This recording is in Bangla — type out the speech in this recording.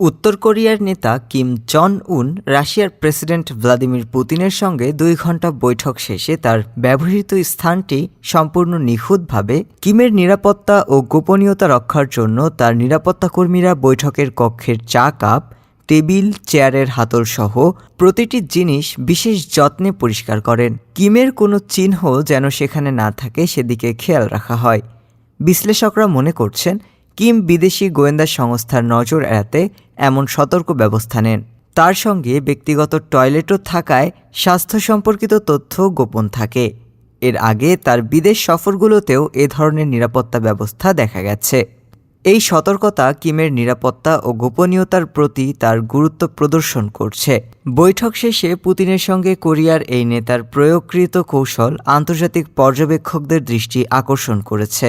উত্তর কোরিয়ার নেতা কিম জন উন রাশিয়ার প্রেসিডেন্ট ভ্লাদিমির পুতিনের সঙ্গে দুই ঘণ্টা বৈঠক শেষে তার ব্যবহৃত স্থানটি সম্পূর্ণ নিখুঁতভাবে কিমের নিরাপত্তা ও গোপনীয়তা রক্ষার জন্য তার নিরাপত্তাকর্মীরা বৈঠকের কক্ষের চা কাপ, টেবিল, চেয়ারের হাতল সহ প্রতিটি জিনিস বিশেষ যত্নে পরিষ্কার করেন। কিমের কোনো চিহ্ন যেন সেখানে না থাকে সেদিকে খেয়াল রাখা হয়। বিশ্লেষকরা মনে করছেন কিম বিদেশি গোয়েন্দা সংস্থার নজর এড়াতে এমন সতর্ক ব্যবস্থা নেন। তার সঙ্গে ব্যক্তিগত টয়লেটও থাকায় স্বাস্থ্য সম্পর্কিত তথ্য গোপন থাকে। এর আগে তার বিদেশ সফরগুলোতেও এ ধরনের নিরাপত্তা ব্যবস্থা দেখা গেছে। এই সতর্কতা কিমের নিরাপত্তা ও গোপনীয়তার প্রতি তার গুরুত্ব প্রদর্শন করছে। বৈঠক শেষে পুতিনের সঙ্গে কোরিয়ার এই নেতার প্রয়োগকৃত কৌশল আন্তর্জাতিক পর্যবেক্ষকদের দৃষ্টি আকর্ষণ করেছে।